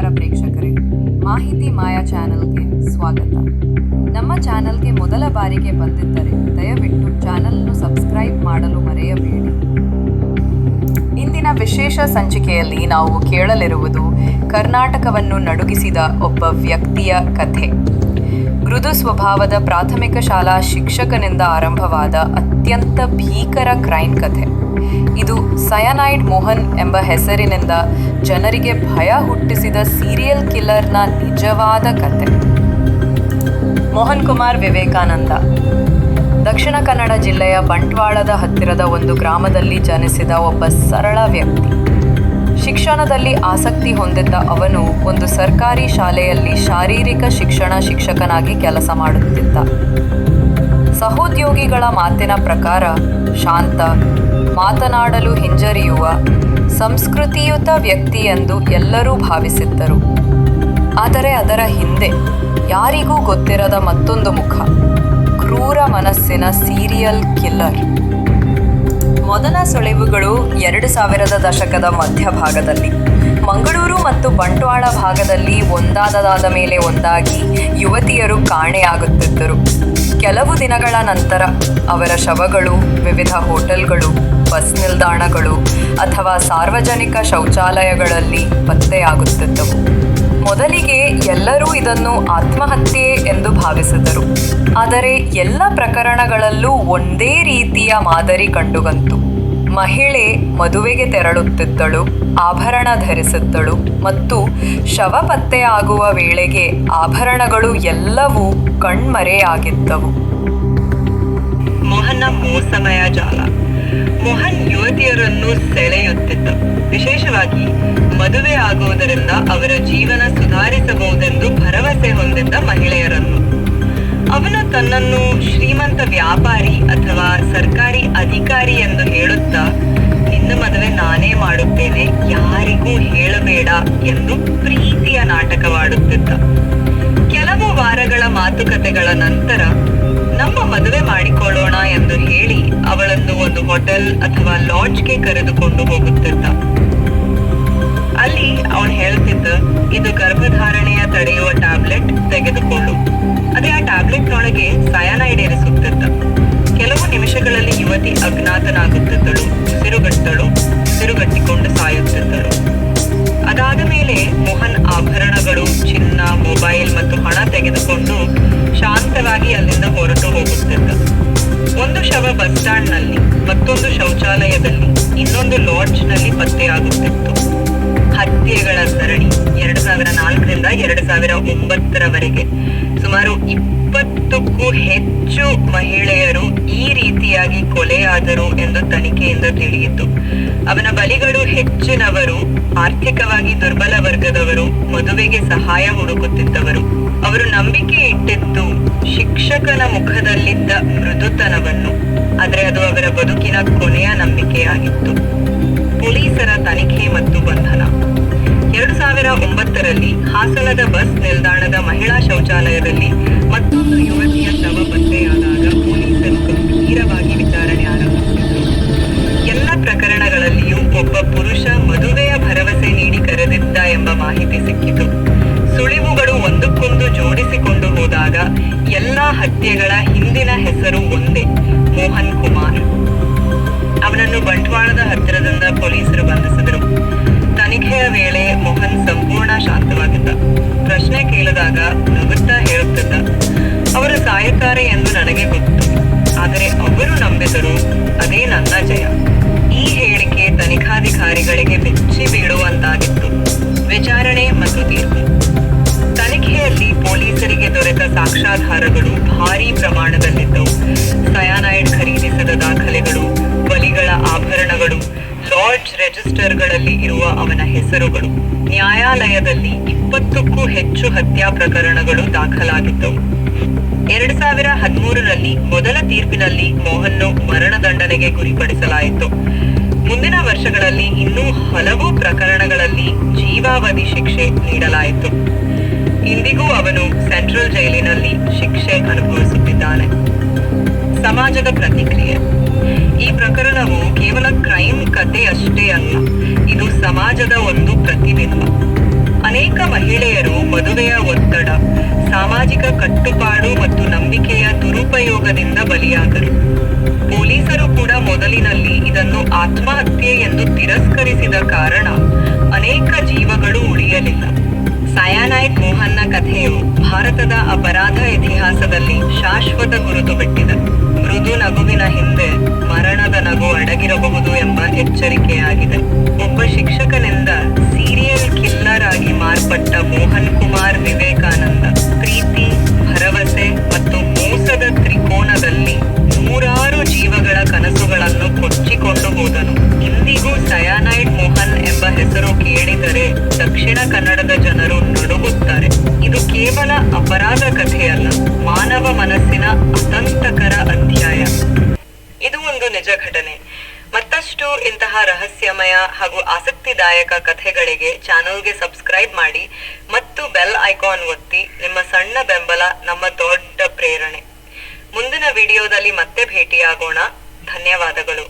ನಮಸ್ಕಾರ ಪ್ರೇಕ್ಷಕರೇ. ಮಾಹಿತಿ ಮಾಯಾ ಚಾನೆಲ್ಗೆ ಸ್ವಾಗತ. ನಮ್ಮ ಚಾನೆಲ್ಗೆ ಮೊದಲ ಬಾರಿಗೆ ಬಂದಿದ್ದರೆ ದಯವಿಟ್ಟು ಚಾನೆಲ್ನು ಸಬ್ಸ್ಕ್ರೈಬ್ ಮಾಡಲು ಮರೆಯಬೇಡಿ. ಇಂದಿನ ವಿಶೇಷ ಸಂಚಿಕೆಯಲ್ಲಿ ನಾವು ಕೇಳಲಿರುವುದು ಕರ್ನಾಟಕವನ್ನು ನಡುಗಿಸಿದ ಒಬ್ಬ ವ್ಯಕ್ತಿಯ ಕಥೆ. ಮೃದು ಸ್ವಭಾವದ ಪ್ರಾಥಮಿಕ ಶಾಲಾ ಶಿಕ್ಷಕನಿಂದ ಆರಂಭವಾದ ಅತ್ಯಂತ ಭೀಕರ ಕ್ರೈಮ್ ಕಥೆ. ಇದು ಸಯನೈಡ್ ಮೋಹನ್ ಎಂಬ ಹೆಸರಿನಿಂದ ಜನರಿಗೆ ಭಯ ಹುಟ್ಟಿಸಿದ ಸೀರಿಯಲ್ ಕಿಲ್ಲರ್ನ ನಿಜವಾದ ಕಥೆ. ಮೋಹನ್ ಕುಮಾರ್ ವಿವೇಕಾನಂದ. ದಕ್ಷಿಣ ಕನ್ನಡ ಜಿಲ್ಲೆಯ ಬಂಟ್ವಾಳದ ಹತ್ತಿರದ ಒಂದು ಗ್ರಾಮದಲ್ಲಿ ಜನಿಸಿದ ಒಬ್ಬ ಸರಳ ವ್ಯಕ್ತಿ. ಶಿಕ್ಷಣದಲ್ಲಿ ಆಸಕ್ತಿ ಹೊಂದಿದ್ದ ಅವನು ಒಂದು ಸರ್ಕಾರಿ ಶಾಲೆಯಲ್ಲಿ ಶಾರೀರಿಕ ಶಿಕ್ಷಣ ಶಿಕ್ಷಕನಾಗಿ ಕೆಲಸ ಮಾಡುತ್ತಿದ್ದ. ಸಹೋದ್ಯೋಗಿಗಳ ಮಾತಿನ ಪ್ರಕಾರ ಶಾಂತ, ಮಾತನಾಡಲು ಹಿಂಜರಿಯುವ, ಸಂಸ್ಕೃತಿಯುತ ವ್ಯಕ್ತಿ ಎಂದು ಎಲ್ಲರೂ ಭಾವಿಸಿದ್ದರು. ಆದರೆ ಅದರ ಹಿಂದೆ ಯಾರಿಗೂ ಗೊತ್ತಿರದ ಮತ್ತೊಂದು ಮುಖ, ಕ್ರೂರ ಮನಸ್ಸಿನ ಸೀರಿಯಲ್ ಕಿಲ್ಲರ್. ಮೊದಲ ಸುಳಿವುಗಳು ಎರಡು ಸಾವಿರದ ದಶಕದ ಮಧ್ಯಭಾಗದಲ್ಲಿ. ಮಂಗಳೂರು ಮತ್ತು ಬಂಟ್ವಾಳ ಭಾಗದಲ್ಲಿ ಒಂದಾದದಾದ ಮೇಲೆ ಒಂದಾಗಿ ಯುವತಿಯರು ಕಾಣೆಯಾಗುತ್ತಿದ್ದರು. ಕೆಲವು ದಿನಗಳ ನಂತರ ಅವರ ಶವಗಳು, ವಿವಿಧ ಹೋಟೆಲ್ಗಳು, ಬಸ್ ನಿಲ್ದಾಣಗಳು ಅಥವಾ ಸಾರ್ವಜನಿಕ ಶೌಚಾಲಯಗಳಲ್ಲಿ ಪತ್ತೆಯಾಗುತ್ತಿದ್ದವು. ಮೊದಲಿಗೆ ಎಲ್ಲರೂ ಇದನ್ನು ಆತ್ಮಹತ್ಯೆ ಎಂದು ಭಾವಿಸಿದರು. ಆದರೆ ಎಲ್ಲ ಪ್ರಕರಣಗಳಲ್ಲೂ ಒಂದೇ ರೀತಿಯ ಮಾದರಿ ಕಂಡುಬಂತು. ಮಹಿಳೆ ಮದುವೆಗೆ ತೆರಳುತ್ತಿದ್ದಳು, ಆಭರಣ ಧರಿಸಿದ್ದಳು ಮತ್ತು ಶವ ಪತ್ತೆಯಾಗುವ ವೇಳೆಗೆ ಆಭರಣಗಳು ಎಲ್ಲವೂ ಕಣ್ಮರೆಯಾಗಿದ್ದವು. ಮೋಹನ್ನ ಮೋಸಮಯ ಜಾಲ. ಮೋಹನ್ ಯುವತಿಯರನ್ನು ಸೆಳೆಯುತ್ತಿದ್ದ. ವಿಶೇಷವಾಗಿ ಮದುವೆ ಆಗುವುದರಿಂದ ಅವರ ಜೀವನ ಸುಧಾರಿಸಬಹುದೆಂದು ಭರವಸೆ ಹೊಂದಿದ್ದ ಮಹಿಳೆಯರನ್ನು. ಅವನು ತನ್ನನ್ನು ಶ್ರೀಮಂತ ವ್ಯಾಪಾರಿ ಅಥವಾ ಸರ್ಕಾರಿ ಅಧಿಕಾರಿ ಎಂದು ಹೇಳುತ್ತಾ, ನಿನ್ನ ಮದುವೆ ನಾನೇ ಮಾಡುತ್ತೇನೆ, ಯಾರಿಗೂ ಹೇಳಬೇಡ ಎಂದು ಪ್ರೀತಿಯ ನಾಟಕವಾಡುತ್ತಿದ್ದ. ಕೆಲವು ವಾರಗಳ ಮಾತುಕತೆಗಳ ನಂತರ, ನಮ್ಮ ಮದುವೆ ಮಾಡಿಕೊಳ್ಳೋಣ ಎಂದು ಹೇಳಿ ಅವಳನ್ನು ಒಂದು ಹೋಟೆಲ್ ಅಥವಾ ಲಾಡ್ಜ್ಗೆ ಕರೆದುಕೊಂಡು ಹೋಗುತ್ತಿದ್ದ. ಅಲ್ಲಿ ಅವನು ಹೇಳ್ತಿದ್ದ, ಇದು ಗರ್ಭಧಾರಣೆಯ ಟ್ಯಾಬ್ಲೆಟ್ನೊಳಗೆ ಸಯಾನೈಡ್ ಇರಿಸುತ್ತಿದ್ದ ಕೆಲವು ನಿಮಿಷಗಳಲ್ಲಿ ಯುವತಿ ಅಜ್ಞಾತನಾಗುತ್ತಿದ್ದಳು ಉಸಿರುಗಟ್ಟಳು ಉಸಿರುಗಟ್ಟಿಕೊಂಡು ಸಾಯುತ್ತಿದ್ದಳು. ಅದಾದ ಮೇಲೆ ಮೋಹನ್ ಆಭರಣಗಳು, ಚಿನ್ನ, ಮೊಬೈಲ್ ಮತ್ತು ಹಣ ತೆಗೆದುಕೊಂಡು ಶಾಂತವಾಗಿ ಅಲ್ಲಿಂದ ಹೊರಟು ಹೋಗುತ್ತಿದ್ದ. ಒಂದು ಶವ ಬಸ್ ಸ್ಟ್ಯಾಂಡ್ನಲ್ಲಿ, ಮತ್ತೊಂದು ಶೌಚಾಲಯದಲ್ಲಿ, ಇನ್ನೊಂದು ಲಾಡ್ಜ್ನಲ್ಲಿ ಪತ್ತೆಯಾಗುತ್ತಿತ್ತು. ಹತ್ಯೆಗಳ ಸರಣಿ ಎರಡು ಸಾವಿರ ನಾಲ್ಕರಿಂದ ಎರಡು ಸಾವಿರ ಒಂಬತ್ತರವರೆಗೆ. ಸುಮಾರು ಇಪ್ಪತ್ತಕ್ಕೂ ಹೆಚ್ಚು ಮಹಿಳೆಯರು ಈ ರೀತಿಯಾಗಿ ಕೊಲೆಯಾದರು ಎಂದು ತನಿಖೆಯಿಂದ ತಿಳಿಯಿತು. ಅವನ ಬಲಿಗಳು ಹೆಚ್ಚಿನವರು, ಆರ್ಥಿಕವಾಗಿ ದುರ್ಬಲ ವರ್ಗದವರು, ಮದುವೆಗೆ ಸಹಾಯ ಹುಡುಕುತ್ತಿದ್ದವರು. ಅವರು ನಂಬಿಕೆ ಇಟ್ಟಿದ್ದು ಶಿಕ್ಷಕನ ಮುಖದಲ್ಲಿದ್ದ ಮೃದುತನವನ್ನು, ಆದರೆ ಅದು ಅವರ ಬದುಕಿನ ಕೊನೆಯ ನಂಬಿಕೆಯಾಗಿತ್ತು. ಪೊಲೀಸರ ತನಿಖೆ ಮತ್ತು ಬಂಧನ. ಸಾವಿರ ಒಂಬತ್ತರಲ್ಲಿ ಹಾಸನದ ಬಸ್ ನಿಲ್ದಾಣದ ಮಹಿಳಾ ಶೌಚಾಲಯದಲ್ಲಿ ಮತ್ತೊಂದು ಯುವತಿಯ ಶವ ಪತ್ತೆಯಾದಾಗ ಪೊಲೀಸರು ಗಂಭೀರವಾಗಿ ವಿಚಾರಣೆ ಆರಂಭಿಸಿದರು. ಎಲ್ಲ ಪ್ರಕರಣಗಳಲ್ಲಿಯೂ ಒಬ್ಬ ಪುರುಷ ಮದುವೆಯ ಭರವಸೆ ನೀಡಿ ಕರೆದಿದ್ದ ಎಂಬ ಮಾಹಿತಿ ಸಿಕ್ಕಿತು. ಸುಳಿವುಗಳು ಒಂದಕ್ಕೊಂದು ಜೋಡಿಸಿಕೊಂಡು ಹೋದಾಗ ಎಲ್ಲಾ ಹತ್ಯೆಗಳ ಹಿಂದಿನ ಹೆಸರು ಒಂದೇ ಕೇಳಿದಾಗ ನಗುತ್ತಾ ಹೇಳುತ್ತಿದ್ದ, ಅವರು ಸಾಯುತ್ತಾರೆ ಎಂದು ನನಗೆ ಗೊತ್ತು. ಆದರೆ ಅವರು ನಂಬಿದರು ಅದೇ ನನ್ನ ಜಯ. ಈ ಹೇಳಿಕೆ ತನಿಖಾಧಿಕಾರಿಗಳಿಗೆ ಬೆಚ್ಚಿ ಬೀಳುವಂತಾಗಿತ್ತು. ವಿಚಾರಣೆ ಮತ್ತು ತೀರ್ಪು. ತನಿಖೆಯಲ್ಲಿ ಪೊಲೀಸರಿಗೆ ದೊರೆತ ಸಾಕ್ಷಾಧಾರಗಳು ಭಾರಿ ಪ್ರಮಾಣದಲ್ಲಿದ್ದವು. ಸಯಾನೈಡ್ ಖರೀದಿಸಿದ ದಾಖಲೆಗಳು, ಬಲಿಗಳ ಆಭರಣಗಳು ಲಾಡ್ಜ್ ರೆಜಿಸ್ಟರ್ಗಳಲ್ಲಿ ಇರುವ ಅವನ ಹೆಸರುಗಳು. ನ್ಯಾಯಾಲಯದಲ್ಲಿ ಇಪ್ಪತ್ತಕ್ಕೂ ಹೆಚ್ಚು ಹತ್ಯಾ ಪ್ರಕರಣಗಳು ದಾಖಲಾಗಿದ್ದವು. ಎರಡ್ ಸಾವಿರ ಹದಿಮೂರರಲ್ಲಿ ಮೊದಲ ತೀರ್ಪಿನಲ್ಲಿ ಮೋಹನ್ನು ಮರಣದಂಡನೆಗೆ ಗುರಿಪಡಿಸಲಾಯಿತು. ಮುಂದಿನ ವರ್ಷಗಳಲ್ಲಿ ಇನ್ನೂ ಹಲವು ಪ್ರಕರಣಗಳಲ್ಲಿ ಜೀವಾವಧಿ ಶಿಕ್ಷೆ ನೀಡಲಾಯಿತು. ಇಂದಿಗೂ ಅವನು ಸೆಂಟ್ರಲ್ ಜೈಲಿನಲ್ಲಿ ಶಿಕ್ಷೆ ಅನುಭವಿಸುತ್ತಿದ್ದಾನೆ. ಸಮಾಜದ ಪ್ರತಿಕ್ರಿಯೆ. ಈ ಪ್ರಕರಣವು ಕೇವಲ ಕ್ರೈಮ್ ಕತೆ ಅಷ್ಟೇ ಅಲ್ಲ, ಇದು ಸಮಾಜದ ಒಂದು ಪ್ರತಿಬಿಂಬ. ಅನೇಕ ಮಹಿಳೆಯರು ಮದುವೆಯ ಒತ್ತಡ, ಸಾಮಾಜಿಕ ಕಟ್ಟುಪಾಡು ಮತ್ತು ನಂಬಿಕೆಯ ದುರುಪಯೋಗದಿಂದ ಬಲಿಯಾದರು. ಪೊಲೀಸರು ಕೂಡ ಮೊದಲಿನಲ್ಲಿ ಇದನ್ನು ಆತ್ಮಹತ್ಯೆ ಎಂದು ತಿರಸ್ಕರಿಸಿದ ಕಾರಣ ಅನೇಕ ಜೀವಗಳು ಉಳಿಯಲಿಲ್ಲ. ಸಯಾನೈಟ್ ಮೋಹನ್ನ ಕಥೆಯು ಭಾರತದ ಅಪರಾಧ ಇತಿಹಾಸದಲ್ಲಿ ಶಾಶ್ವತ ಗುರುತು ಬಿಟ್ಟಿದೆ. ಮೃದು ನಗುವಿನ ಹಿಂದೆ ಮರಣದ ನಗು ಅಡಗಿರಬಹುದು ಎಂಬ ಎಚ್ಚರಿಕೆಯಾಗಿದೆ. ಒಬ್ಬ ಶಿಕ್ಷಕನಿಂದ ಸೀರಿಯಲ್ ಕಿಲ್ಲರ್ ಆಗಿ ಮಾರ್ಪಟ್ಟ ಮೋಹನ್ ಕುಮಾರ್ ವಿವೇಕಾನಂದ. ಅಪರಾಧ ಕಥೆಯಲ್ಲ, ಮಾನವ ಮನಸ್ಸಿನ ಅತಂತಕರ ಅಧ್ಯಾಯ. ಇದು ಒಂದು ನಿಜ ಘಟನೆ. ಮತ್ತಷ್ಟು ಇಂತಹ ರಹಸ್ಯಮಯ ಹಾಗೂ ಆಸಕ್ತಿದಾಯಕ ಕಥೆಗಳಿಗೆ ಚಾನೆಲ್ಗೆ ಸಬ್ಸ್ಕ್ರೈಬ್ ಮಾಡಿ ಮತ್ತು ಬೆಲ್ ಐಕಾನ್ ಒತ್ತಿ ನಿಮ್ಮ ಸಣ್ಣ ಬೆಂಬಲ ನಮ್ಮ ದೊಡ್ಡ ಪ್ರೇರಣೆ. ಮುಂದಿನ ವಿಡಿಯೋದಲ್ಲಿ ಮತ್ತೆ ಭೇಟಿಯಾಗೋಣ. ಧನ್ಯವಾದಗಳು.